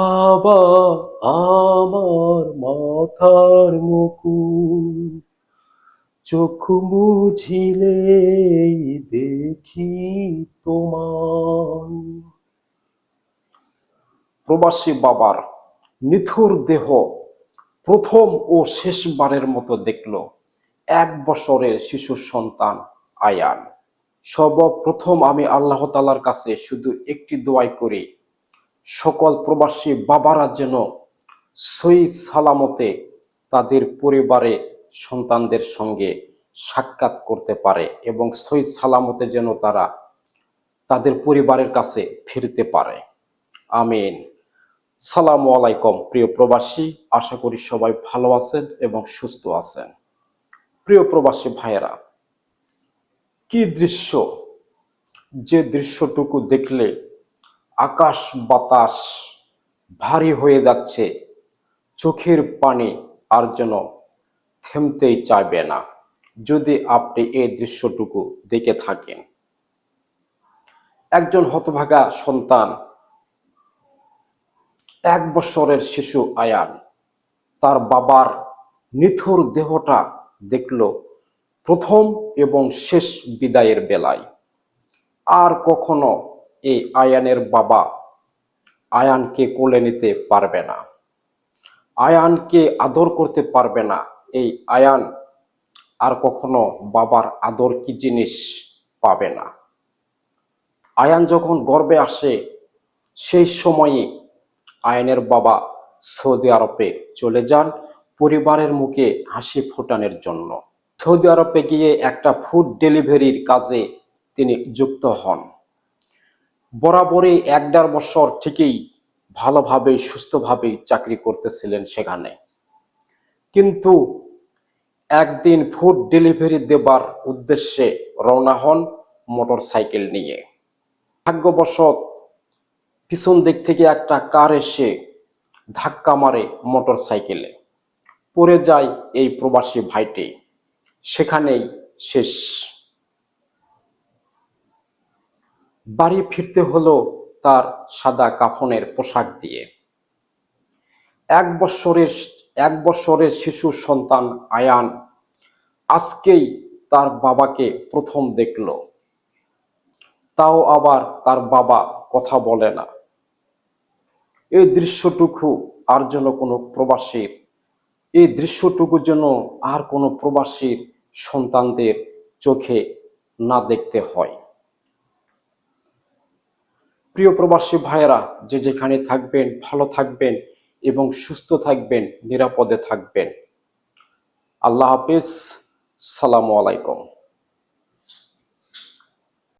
বাবা আমার মাথার মুকুট চোখ মুঝিলে দেখি তোমার। প্রবাসী বাবার নিথুর দেহ প্রথম ও শেষবারের মতো দেখল এক বছরের শিশু সন্তান আয়ান। সর্বপ্রথম আমি আল্লাহ তালার কাছে শুধু একটি দোয়াই করি সকল প্রবাসী বাবারা যেন সই সালামতে তাদের পরিবারে সন্তানদের সঙ্গে সাক্ষাৎ করতে পারে এবং সই সালামতে যেন তারা তাদের পরিবারের কাছে ফিরতে পারে। আমিন। সালামু আলাইকুম, প্রিয় প্রবাসী, আশা করি সবাই ভালো আছেন এবং সুস্থ আছেন। প্রিয় প্রবাসী ভাইয়েরা, কি দৃশ্য? যে দৃশ্যটুকু দেখলে আকাশ বাতাস ভারী হয়ে যাচ্ছে। চোখের পানি আর যেন থেমতেই চাইবে না। যদি আপনি এই দৃশ্যটুকু দেখে থাকেন। একজন হতভাগা সন্তান, এক বছরের শিশু আয়ান, তার বাবার নিথুর দেহটা দেখল প্রথম এবং শেষ বিদায়ের বেলায়। আর কখনো এই আয়ানের বাবা। আয়ানকে কোলে নিতে পারবে না। আয়ানকে আদর করতে পারবে না। এই আয়ান আর কখনো বাবার আদর কি জিনিস পাবে না। আয়ান যখন গর্বে আসে, সেই সময়ে আয়নের বাবা সৌদি আরবে চলে যান পরিবারের মুখে হাসি ফোটানোর জন্য। সৌদি আরবে গিয়ে একটা ফুড ডেলিভারির কাজে তিনি যুক্ত হন। বরাবরই এক দেড় বছর থেকেই ভালোভাবে, সুস্থভাবে চাকরি করতেছিলেন সেখানে। কিন্তু একদিন ফুড ডেলিভারি দেবার উদ্দেশ্যে রওনা হন মোটর সাইকেল নিয়ে। ভাগ্যবশত পিছন দিক থেকে একটা কার এসে ধাক্কা মারে মোটর সাইকেলে পড়ে যায় এই প্রবাসী ভাইটি। সেখানেই শেষ। বাড়ি ফিরতে হলো তার সাদা কাফনের পোশাক দিয়ে। এক বছরের এক বছরের শিশু সন্তান আয়ান আজকেই তার বাবাকে প্রথম দেখল। তাও আবার তার বাবা কথা বলে না। এই দৃশ্যটুকু আর যেন কোনো প্রবাসীর এই দৃশ্যটুকু যেন আর কোনো প্রবাসীর সন্তানদের চোখে না দেখতে হয়। প্রিয় প্রবাসী ভাইয়েরা, যে যেখানে থাকবেন, ভালো থাকবেন এবং সুস্থ থাকবেন, নিরাপদে থাকবেন। আল্লাহ হাফিজ, সালামু আলাইকুম।